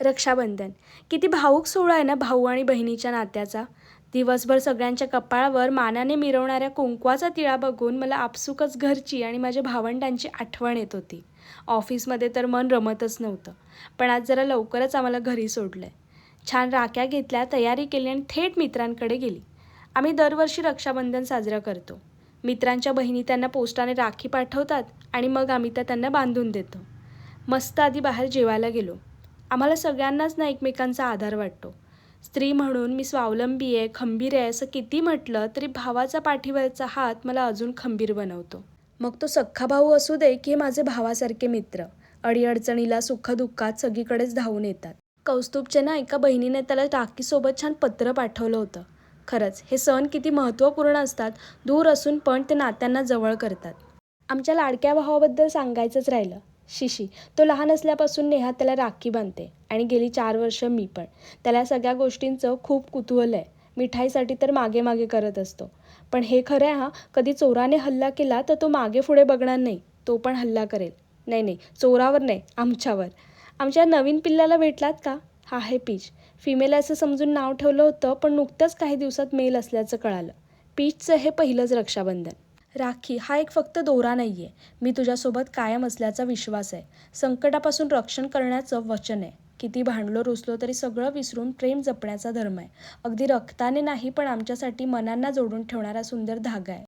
रक्षाबंधन. किती भाऊक सोहळा आहे ना भाऊ आणि बहिणीच्या नात्याचा. दिवसभर सगळ्यांच्या कपाळावर मानाने मिरवणाऱ्या कुंकवाचा तिळा बघून मला आपसुकच घरची आणि माझ्या भावंडांची आठवण येत होती. ऑफिसमध्ये तर मन रमतच नव्हतं पण आज जरा लवकरच आम्हाला घरी सोडलं आहे छान राख्या घेतल्या तयारी केली आणि थेट मित्रांकडे गेली. आम्ही दरवर्षी रक्षाबंधन साजरा करतो. मित्रांच्या बहिणी त्यांना पोस्टाने राखी पाठवतात आणि मग आम्ही त्या त्यांना बांधून देतो. मस्त आधी बाहेर जेवायला गेलो. आम्हाला सगळ्यांनाच ना एकमेकांचा आधार वाटतो. स्त्री म्हणून मी स्वावलंबी आहे खंबीर आहे असं किती म्हटलं तरी भावाचा पाठीवरचा हात मला अजून खंबीर बनवतो. मग तो सख्खा भाऊ असू दे की हे माझे भावासारखे मित्र. अडीअडचणीला सुखदुःखात सगळीकडेच धावून येतात. कौस्तुभचे ना एका बहिणीने त्याला टाकीसोबत छान पत्र पाठवलं होतं. खरंच हे सण किती महत्त्वपूर्ण असतात दूर असून पण ते नात्यांना जवळ करतात. आमच्या लाडक्या भावाबद्दल सांगायचंच राहिलं. शिशी. तो लहान असल्यापासून नेहा त्याला राखी बांधते. आणि गेली चार वर्ष मी पण. त्याला सगळ्या गोष्टींचं खूप कुतूहल आहे. मिठाईसाठी तर मागे मागे करत असतो. पण हे खरं आहे हा कधी चोराने हल्ला केला तर तो मागे पुढे बघणार नाही. तो पण हल्ला करेल. नाही नाही चोरावर नाही आमच्यावर. आमच्या नवीन पिल्लाला भेटलात का? हा आहे पीच. फिमेल असं समजून नाव ठेवलं होतं पण नुकतंच काही दिवसात मेल असल्याचं कळालं. पीचचं हे पहिलंच रक्षाबंधन. राखी हा एक फक्त दोरा नाही आहे मी तुझ्यासोबत कायम असल्याचा विश्वास आहे. संकटापासून रक्षण करण्याचं वचन आहे. किती भांडलो रुसलो तरी सगळं विसरून प्रेम जपण्याचा धर्म आहे. अगदी रक्ताने नाही पण आमच्यासाठी मनांना जोडून ठेवणारा सुंदर धागा आहे.